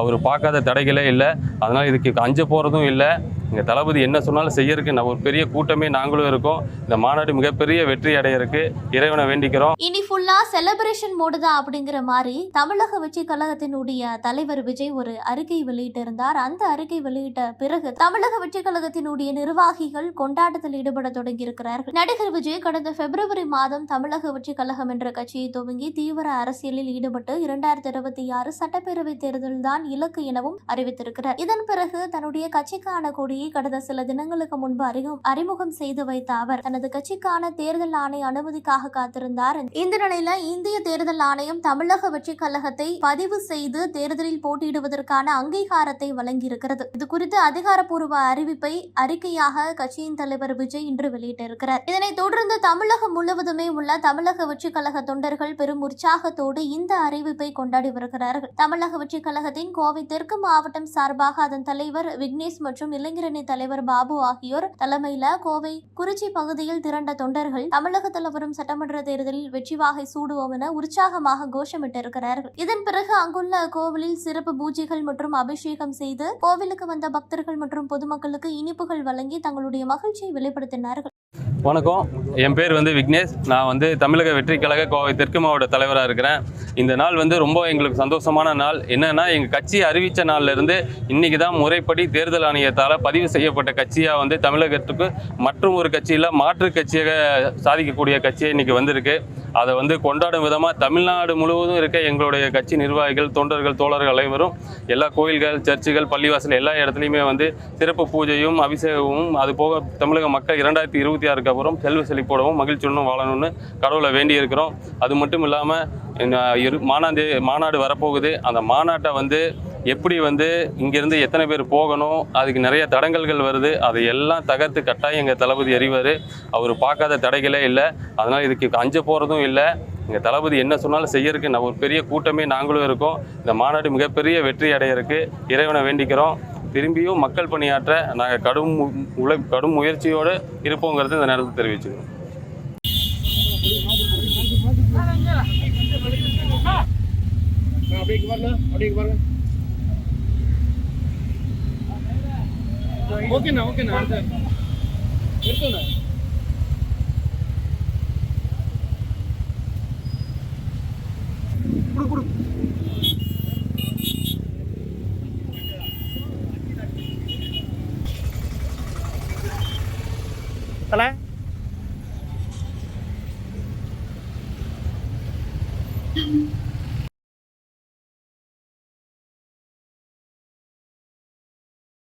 அவர் பார்க்காத தடைகளே இல்லை. அதனால் இதுக்கு அஞ்ச போகிறதும் இல்லை. இங்கே தளபதி என்ன சொன்னாலும் செய்யறதுக்கு நான் ஒரு பெரிய கூட்டமே நாங்களும் இருக்கோம். இந்த மாநாடு மிகப்பெரிய வெற்றி அடையறதுக்கு இறைவனை வேண்டிக்கிறோம். இனி ஃபுல்லா செலிப்ரேஷன் மோடு தான் அப்படிங்கிற மாதிரி தமிழக வெற்றி கழகத்தினுடைய தலைவர் விஜய் ஒரு அறிக்கை வெளியிட்டிருந்தார். அந்த அறிக்கை வெளியிட்ட பிறகு தமிழக வெற்றி கழகத்தினுடைய நிர்வாகிகள் கொண்டாட்டத்தில் ஈடுபட தொடங்கியிருக்கிறார்கள். நடிகர் விஜய் கடந்த பிப்ரவரி மாதம் தமிழக வெற்றி கழகம் என்ற கட்சியை துவங்கி தீவிர அரசியலில் ஈடுபட்டு இரண்டாயிரத்தி இருபத்தி ஆறு சட்டப்பேரவை தேர்தல் தான் இலக்கு எனவும் அறிவித்திருக்கிறார். இதன் பிறகு தன்னுடைய கட்சிக்கான கொடியை கடந்த சில தினங்களுக்கு முன்பு அறிமுகம் அறிமுகம் செய்து வைத்த அவர் தனது கட்சிக்கான தேர்தல் ஆணைய அனுமதிக்காக காத்திருந்தார். இந்த நிலையில இந்திய தேர்தல் ஆணையம் தமிழக வெற்றி கழகத்தை பதிவு செய்து தேர்தலில் போட்டியிடுவதற்கான அங்கீகாரத்தை வழங்கியிருக்கிறது. இது குறித்து அதிகாரப்பூர்வ அறிவிப்பை அறிக்கையாக கட்சியின் தலைவர் விஜய் இன்று வெளியிட்டிருக்கிறார். இதனைத் தொடர்ந்து தமிழகம் முழுவதுமே உள்ள தமிழக வெற்றி கழக தொண்டர்கள் பெரும் உற்சாகத்தோடு இந்த அறிவிப்பை கொண்டாடி வருகிறார்கள். தமிழக வெற்றி கழகத்தின் கோவை தெற்கு மாவட்டம் சார்பாக அதன் தலைவர் விக்னேஷ் மற்றும் இளைஞரணி தலைவர் பாபு ஆகியோர் தலைமையில கோவை குறிச்சி பகுதியில் திரண்ட தொண்டர்கள் தமிழகத்தில் வரும் சட்டமன்ற தேர்தலில் வெற்றி வாகை சூடுவோம் என உற்சாகமாக கோஷமிட்டிருக்கிறார்கள். இதன் பிறகு அங்குள்ள கோவிலில் சிறப்பு பூஜைகள் மற்றும் அபிஷேகம் செய்து கோவிலுக்கு வந்த பக்தர்கள் மற்றும் பொதுமக்களுக்கு இனிப்புகள் வழங்கி தங்களுடைய மகிழ்ச்சியை வெளிப்படுத்தினார்கள். வணக்கம். என் பேர் வந்து விக்னேஷ். நான் வந்து தமிழக வெற்றி கழக கோவை தெற்கு மாவட்ட தலைவராக இருக்கிறேன். இந்த நாள் வந்து ரொம்ப எங்களுக்கு சந்தோஷமான நாள். என்னென்னா எங்கள் கட்சி அறிவித்த நாள்ல இருந்து இன்னைக்கு தான் முறைப்படி தேர்தல் ஆணையத்தால் பதிவு செய்யப்பட்ட கட்சியாக வந்து தமிழகத்துக்கு மற்றும் ஒரு கட்சியில் மாற்று கட்சியாக சாதிக்கக்கூடிய கட்சியாக இன்னைக்கு வந்திருக்கு. அதை வந்து கொண்டாடும் விதமாக தமிழ்நாடு முழுவதும் இருக்க எங்களுடைய கட்சி நிர்வாகிகள் தொண்டர்கள் தோழர்கள் அனைவரும் எல்லா கோயில்கள் சர்ச்சுகள் பள்ளிவாசல் எல்லா இடத்துலையுமே வந்து சிறப்பு பூஜையும் அபிஷேகமும் அது போக தமிழக மக்கள் இரண்டாயிரத்தி இருபத்தி ஆறுக்கு அப்புறம் செல்வ செழிப்போடவும் மகிழ்ச்சியுடனும் வாழணும்னு கடவுளை வேண்டி இருக்கிறோம் அது மட்டும் இல்லாமல் இரு மாநாடு மாநாடு வரப்போகுது. அந்த மாநாட்டை வந்து எப்படி வந்து இங்கேருந்து எத்தனை பேர் போகணும் அதுக்கு நிறைய தடங்கல்கள் வருது அதை எல்லாம் தகர்த்து கட்டாயம் எங்கள் தளபதி அறிவார் அவர் பார்க்காத தடைகளே இல்லை. அதனால் இதுக்கு அஞ்ச போகிறதும் இல்லை. எங்கள் தளபதி என்ன சொன்னாலும் செய்யறதுக்கு நான் ஒரு பெரிய கூட்டமே நாங்களும் இருக்கோம். இந்த மாநாடு மிகப்பெரிய வெற்றி அடையிறதுக்கு இறைவனை வேண்டிக்கிறோம். திரும்பியும் மக்கள் பணியாற்ற நாங்கள் கடும் உழை கடும் முயற்சியோடு இருப்போங்கிறது இந்த நேரத்தில் தெரிவிச்சுக்கிறோம். அப்படியே பாருங்க அப்படியே பாருங்க. ஓகேண்ணா ஓகேண்ணா அடுத்த எடுத்துண்ணா கொடு கொடு தலை